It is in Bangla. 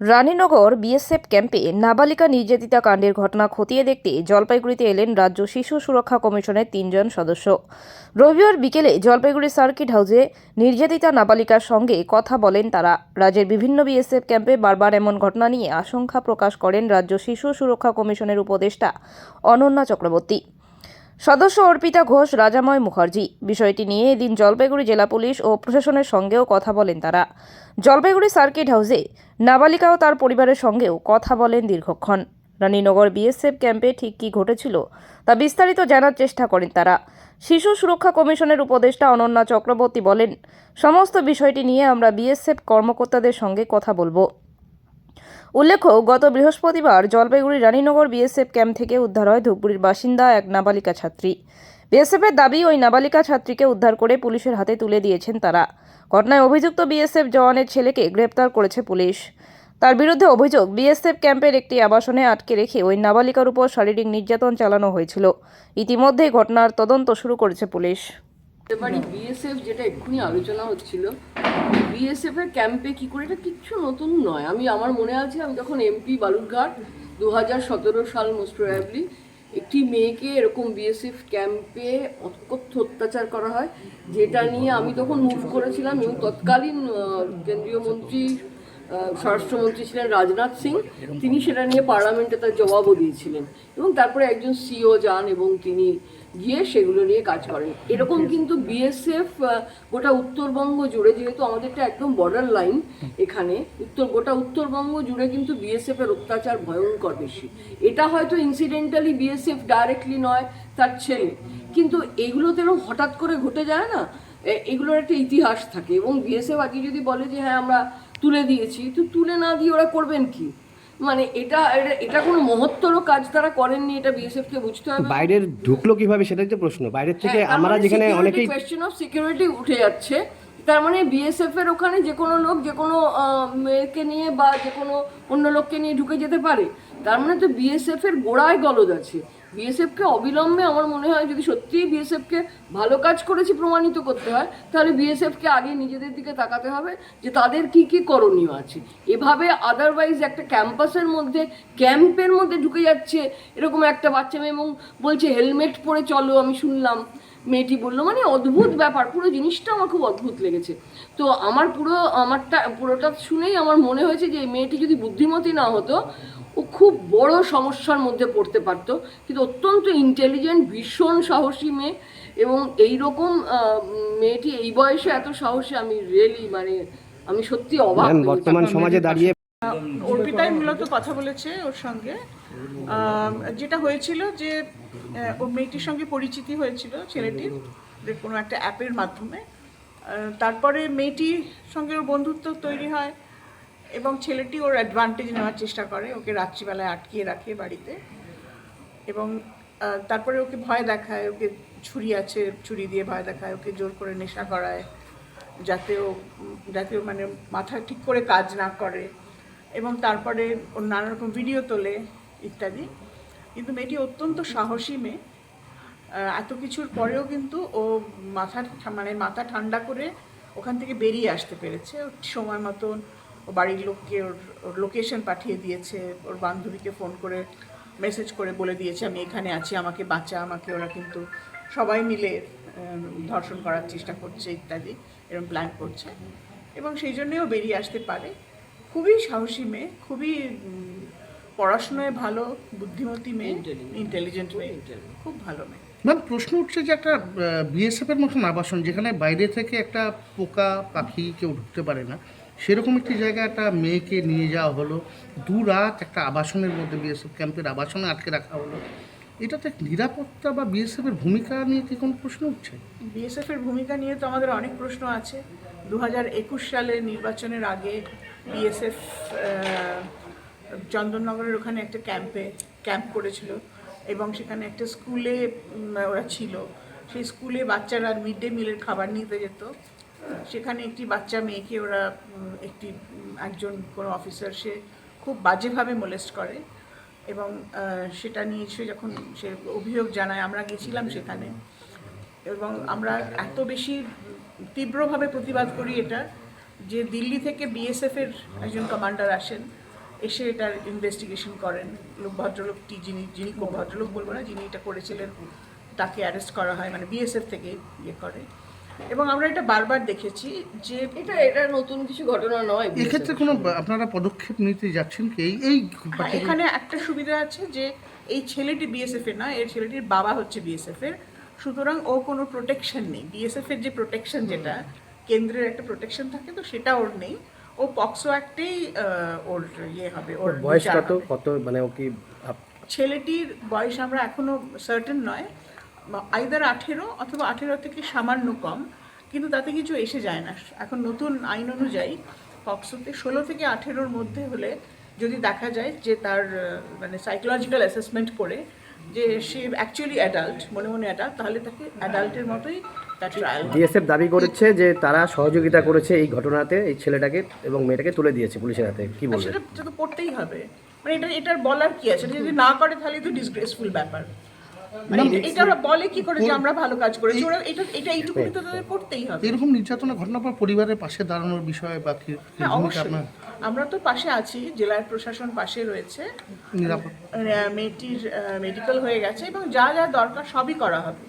রানীনগর বিএসএফ ক্যাম্পে নাবালিকা নির্যাতিতা কাণ্ডের ঘটনা খতিয়ে দেখতে জলপাইগুড়িতে এলেন রাজ্য শিশু সুরক্ষা কমিশনের তিনজন সদস্য। রবিবার বিকেলে জলপাইগুড়ি সার্কিট হাউসে নির্যাতিতা নাবালিকার সঙ্গে কথা বলেন তারা। রাজ্যের বিভিন্ন বিএসএফ ক্যাম্পে বারবার এমন ঘটনা নিয়ে আশঙ্কা প্রকাশ করেন রাজ্য শিশু সুরক্ষা কমিশনের উপদেষ্টা অনন্যা চক্রবর্তী। সদস্য অর্পিতা ঘোষ, রাজাময় মুখার্জি। বিষয়টি নিয়ে এদিন জলপাইগুড়ি জেলা পুলিশ ও প্রশাসনের সঙ্গেও কথা বলেন তারা। জলপাইগুড়ি সার্কিট হাউসে নাবালিকা ও তার পরিবারের সঙ্গেও কথা বলেন দীর্ঘক্ষণ। রানীনগর বিএসএফ ক্যাম্পে ঠিক কী ঘটেছিল তা বিস্তারিত জানার চেষ্টা করেন তারা। শিশু সুরক্ষা কমিশনের উপদেষ্টা অনন্যা চক্রবর্তী বলেন, সমস্ত বিষয়টি নিয়ে আমরা বিএসএফ কর্মকর্তাদের সঙ্গে কথা বলব। উল্লেখ্য, গত বৃহস্পতিবার জলপাইগুড়ি রানীনগর বিএসএফ ক্যাম্প থেকে উদ্ধার হয় ধূপগুড়ির বাসিন্দা এক নাবালিকা ছাত্রী। বিএসএফের দাবি, ওই নাবালিকা ছাত্রীকে উদ্ধার করে পুলিশের হাতে তুলে দিয়েছেন তারা। ঘটনায় অভিযুক্ত বিএসএফ জওয়ানের ছেলেকে গ্রেপ্তার করেছে পুলিশ। তার বিরুদ্ধে অভিযোগ, বিএসএফ ক্যাম্পের একটি আবাসনে আটকে রেখে ওই নাবালিকার উপর শারীরিক নির্যাতন চালানো হয়েছিল। ইতিমধ্যেই ঘটনার তদন্ত শুরু করেছে পুলিশ। এবারে বিএসএফ যেটা এক্ষুনি আলোচনা হচ্ছিল বিএসএফ এর ক্যাম্পে কি করে? এটা কিচ্ছু নতুন নয়। আমি, আমার মনে আছে, আমি তখন এমপি বালুরঘাট দু হাজার সতেরো সাল মোস্ট প্রয়াবলি একটি মেয়েকে এরকম বিএসএফ ক্যাম্পে অকথ্য অত্যাচার করা হয়, যেটা নিয়ে আমি তখন মুভ করেছিলাম এবং তৎকালীন কেন্দ্রীয় মন্ত্রী স্বরাষ্ট্রমন্ত্রী ছিলেন রাজনাথ সিং। তিনি সেটা নিয়ে পার্লামেন্টে তার জবাবও দিয়েছিলেন। এবং তারপরে একজন সিও যান এবং তিনি গিয়ে সেগুলো নিয়ে কাজ করেন। এরকম কিন্তু বিএসএফ গোটা উত্তরবঙ্গ জুড়ে যেহেতু আমাদেরটা একদম বর্ডার লাইন এখানে উত্তর গোটা উত্তরবঙ্গ জুড়ে কিন্তু বিএসএফ এর অত্যাচার ভয়ঙ্কর বেশি। এটা হয়তো ইনসিডেন্টালি বিএসএফ ডাইরেক্টলি নয় তার ছেলে। কিন্তু এগুলো তো এরকম হঠাৎ করে ঘটে যায় না এগুলোর একটা ইতিহাস থাকে। এবং বিএসএফ আগে যদি বলে যে হ্যাঁ আমরা তুলে দিয়েছি। তো তুলে না দিয়ে ওরা করবেন কি? মানে এটা এটা- কোনো মহত্তর কাজ তারা করেননি এটা বিএসএফ কে বুঝতে হবে। বাইরের ঢুকলো কীভাবে সেটাই তো প্রশ্ন। বাইরের থেকে আমরা যেখানে অনেকেই কোয়েশ্চেন অফ সিকিউরিটি উঠে যাচ্ছে। তার মানে বিএসএফ এর ওখানে যে কোনো লোক যে কোনো মেয়েকে নিয়ে বা যে কোনো অন্য লোককে নিয়ে ঢুকে যেতে পারে। তার মানে তো বিএসএফ এর গোড়ায় গলদ আছে। বিএসএফ কে অবিলম্বে আমার মনে হয় যদি সত্যিই বিএসএফকে ভালো কাজ করেছি প্রমাণিত করতে হয়, তাহলে বিএসএফকে আগে নিজেদের দিকে তাকাতে হবে যে তাদের কি কি করণীয় আছে। এভাবে আদারওয়াইজ একটা ক্যাম্পাসের মধ্যে, ক্যাম্পের মধ্যে ঢুকে যাচ্ছে, এরকম একটা বাচ্চা মেয়ে এবং বলছে, হেলমেট পরে চলো, আমি শুনলাম। মেয়েটি বলল মানে অদ্ভুত ব্যাপার পুরো জিনিসটা আমার খুব অদ্ভুত লেগেছে। তো আমার পুরো আমারটা পুরোটা শুনেই আমার মনে হয়েছে যে এই মেয়েটি যদি বুদ্ধিমতী না হতো ও খুব বড় সমস্যার মধ্যে পড়তে পারতো। কিন্তু অত্যন্ত ইন্টেলিজেন্ট ভীষণ সাহসী মেয়ে এবং এই রকম মেয়েটি এই বয়সে এত সাহসী আমি রিয়েলি মানে আমি সত্যি অবাক বর্তমান সমাজে দাঁড়িয়ে অর্পিতাই মূলত কথা বলেছে ওর সঙ্গে। যেটা হয়েছিল যে আহ, ও মেয়েটির সঙ্গে পরিচিতি হয়েছিল ছেলেটির কোনো একটা অ্যাপের মাধ্যমে। তারপরে মেয়েটির সঙ্গে ওর বন্ধুত্ব তৈরি হয় এবং ছেলেটি ওর অ্যাডভান্টেজ নেওয়ার চেষ্টা করে ওকে রাত্রিবেলায় আটকিয়ে রাখে বাড়িতে। এবং তারপরে ওকে ভয় দেখায় ওকে ছুরি আছে ছুরি দিয়ে ভয় দেখায় ওকে জোর করে নেশা করায় যাতে ও যাতে মানে মাথা ঠিক করে কাজ না করে। এবং তারপরে ওর নানা রকম ভিডিও তোলে, ইত্যাদি। কিন্তু মেয়েটি অত্যন্ত সাহসী মেয়ে। এত কিছুর পরেও কিন্তু ও মাথা মানে মাথা ঠান্ডা করে ওখান থেকে বেরিয়ে আসতে পেরেছে। ওর সময় মতন ও বাড়ির লোককে ওর ওর লোকেশন পাঠিয়ে দিয়েছে। ওর বান্ধবীকে ফোন করে মেসেজ করে বলে দিয়েছে, আমি এখানে আছি, আমাকে বাঁচা, আমাকে ওরা কিন্তু সবাই মিলে ধর্ষণ করার চেষ্টা করছে, ইত্যাদি এরকম প্ল্যান করছে। এবং সেই জন্যেও বেরিয়ে আসতে পারে। খুবই সাহসী মেয়ে খুবই পড়াশোনায় ভালো বুদ্ধিমতী মেয়ে ইন্টেলিজেন্ট মেয়ে খুব ভালো মেয়ে। ম্যাম প্রশ্ন উঠছে যে একটা বিএসএফ এর মতন আবাসন যেখানে বাইরে থেকে একটা পোকা পাখি কেউ ঢুকতে পারে না সেরকম একটি জায়গায় একটা মেয়েকে নিয়ে যাওয়া হলো দু রাত একটা আবাসনের মধ্যে বিএসএফ ক্যাম্পের আবাসনে আটকে রাখা হলো। এটাতে নিরাপত্তা বা বিএসএফ এর ভূমিকা নিয়ে কি কোনো প্রশ্ন উঠছে? বিএসএফ এর ভূমিকা নিয়ে তো আমাদের অনেক প্রশ্ন আছে। দু হাজার একুশ সালের নির্বাচনের আগে বিএসএফ চন্দননগরের ওখানে একটা ক্যাম্পে, ক্যাম্প করেছিল এবং সেখানে একটা স্কুলে ওরা ছিল। সেই স্কুলে বাচ্চারা মিড ডে মিলের খাবার নিতে যেত। সেখানে একটি বাচ্চা মেয়েকে ওরা একটি একজন কোনো অফিসার, সে খুব বাজেভাবে মোলেস্ট করে এবং সেটা নিয়ে সে যখন সে অভিযোগ জানায়, আমরা গেছিলাম সেখানে এবং আমরা এত বেশি তীব্রভাবে প্রতিবাদ করি এটা যে দিল্লি থেকে বিএসএফ এর একজন কমান্ডার আসেন এসে এটার ইনভেস্টিগেশন করেন। লোক ভদ্রলোকটি যিনি যিনি ভদ্রলোক বলব না যিনি এটা করেছিলেন তাকে অ্যারেস্ট করা হয় মানে বিএসএফ থেকে ইয়ে করে। এবং আমরা এটা বারবার দেখেছি যে এটা এটা নতুন কিছু ঘটনা নয় এক্ষেত্রে কোনো আপনারা পদক্ষেপ নিতে যাচ্ছেন কি? এই এই হ্যাঁ, এখানে একটা সুবিধা আছে যে এই ছেলেটি বিএসএফ এর না এর ছেলেটির বাবা হচ্ছে বিএসএফ এর সুতরাং ও কোনো প্রোটেকশন নেই। বিএসএফ এর যে প্রোটেকশন যেটা কেন্দ্রের একটা প্রোটেকশন থাকে তো সেটা ওর নেই। ও পক্সো অ্যাক্টেই ওর ইয়ে হবে ওর বয়স কত? কত মানে ও কি ছেলেটির বয়স আমরা এখনও সার্টেন নয়। আইদার আঠেরো অথবা আঠেরো থেকে সামান্য কম কিন্তু তাতে কিছু এসে যায় না। এখন নতুন আইন অনুযায়ী পক্সোতে ষোলো থেকে আঠেরোর মধ্যে হলে যদি দেখা যায় যে তার মানে সাইকোলজিক্যাল অ্যাসেসমেন্ট করে যে সে অ্যাকচুয়ালি অ্যাডাল্ট মনে মনে অ্যাডাল্ট তাহলে তাকে অ্যাডাল্টের মতোই তার ট্রায়াল বিএসএফ দাবি করেছে যে তারা সহযোগিতা করেছে এই ঘটনাতে এই ছেলেটাকে এবং মেয়েটাকে তুলে দিয়েছে পুলিশের হাতে। কি বলবেন সেটা সেটা তো করতেই হবে। মানে এটা এটার বলার কি আছে? যদি না করে তাহলে তো ডিসগ্রেসফুল ব্যাপার। মানে এটা- এটা বলে কি করে যে আমরা ভালো কাজ করেছি? ওরা এটা এটা এইটুকুনি তো তাদের করতেই হবে। এরকম নির্যাতনের ঘটনা পর পরিবারের পাশে দাঁড়ানোর বিষয়ে বা কি হ্যাঁ আমরা তো পাশে আছি জেলার প্রশাসন পাশে রয়েছে। মেয়েটির মেডিকেল হয়ে গেছে এবং যা যা দরকার সবই করা হবে।